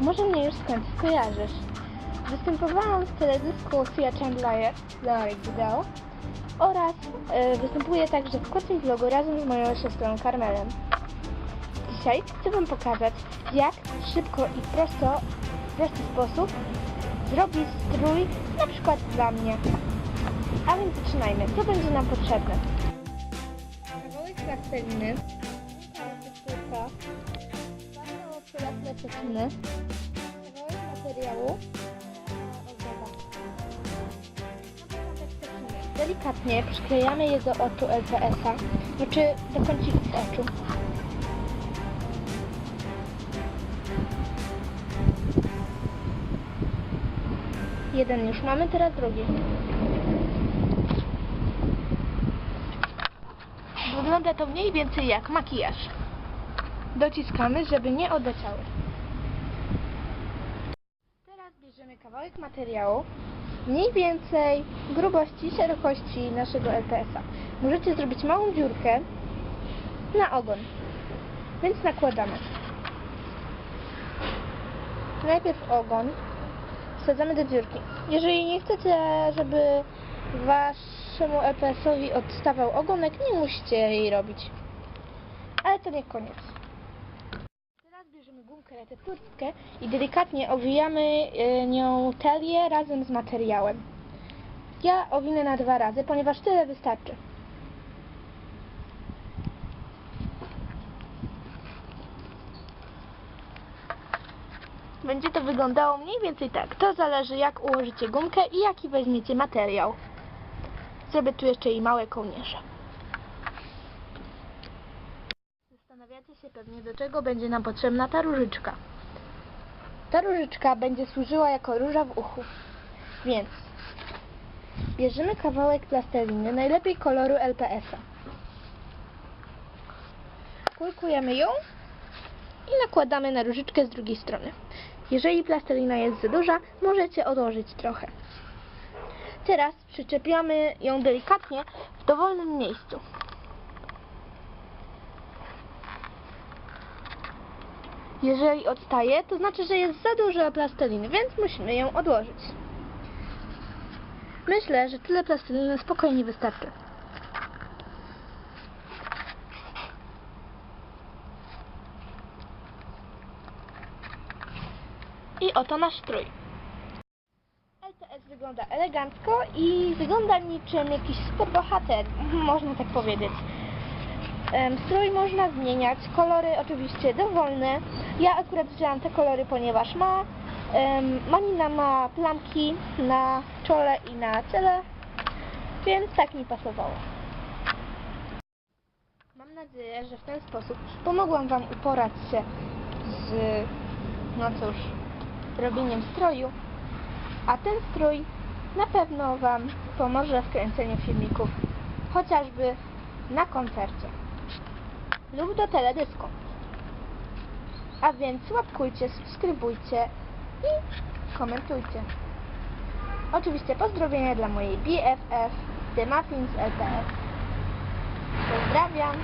może mnie już skądś kojarzysz. Występowałam w teledysku Sia Chandler Larry Wideo oraz e, występuję także w kocim vlogu razem z moją siostrą Carmelem. Dzisiaj chcę Wam pokazać, jak szybko i prosto, w prosty sposób zrobić strój na przykład dla mnie. A więc zaczynajmy. Co będzie nam potrzebne? Kawałek plasteliny, tekturka, kawałek materiału. Delikatnie przyklejamy je do oczu LPS-a, znaczy do kącików oczu. Jeden już mamy, teraz drugi. Wygląda to mniej więcej jak makijaż. Dociskamy, żeby nie odleciały. Teraz bierzemy kawałek materiału, mniej więcej grubości, szerokości naszego LPS-a. Możecie zrobić małą dziurkę na ogon, więc nakładamy. Najpierw ogon wsadzamy do dziurki. Jeżeli nie chcecie, żeby waszemu LPS-owi odstawał ogonek, nie musicie jej robić. Ale to nie koniec. Gumkę recepturkę i delikatnie owijamy y, nią talię razem z materiałem. Ja owinę na dwa razy, ponieważ tyle wystarczy. Będzie to wyglądało mniej więcej tak. To zależy jak ułożycie gumkę i jaki weźmiecie materiał. Zrobię tu jeszcze i małe kołnierze. Zastanawiacie się pewnie do czego będzie nam potrzebna ta różyczka. Ta różyczka będzie służyła jako róża w uchu. Więc bierzemy kawałek plasteliny, najlepiej koloru LPS-a. Kulkujemy ją i nakładamy na różyczkę z drugiej strony. Jeżeli plastelina jest za duża, możecie odłożyć trochę. Teraz przyczepiamy ją delikatnie w dowolnym miejscu. Jeżeli odstaje, to znaczy, że jest za dużo plasteliny, więc musimy ją odłożyć. Myślę, że tyle plasteliny spokojnie wystarczy. I oto nasz strój. LTS wygląda elegancko i wygląda niczym jakiś superbohater, można tak powiedzieć. Strój można zmieniać, kolory oczywiście dowolne. Ja akurat wzięłam te kolory, ponieważ ma Manina ma plamki na czole i na ciele, więc tak mi pasowało. Mam nadzieję, że w ten sposób pomogłam Wam uporać się z, no cóż, robieniem stroju, a ten strój na pewno Wam pomoże w kręceniu filmików, chociażby na koncercie lub do teledysku. A więc łapkujcie, subskrybujcie i komentujcie. Oczywiście pozdrowienia dla mojej BFF, The Muffins LPS. Pozdrawiam.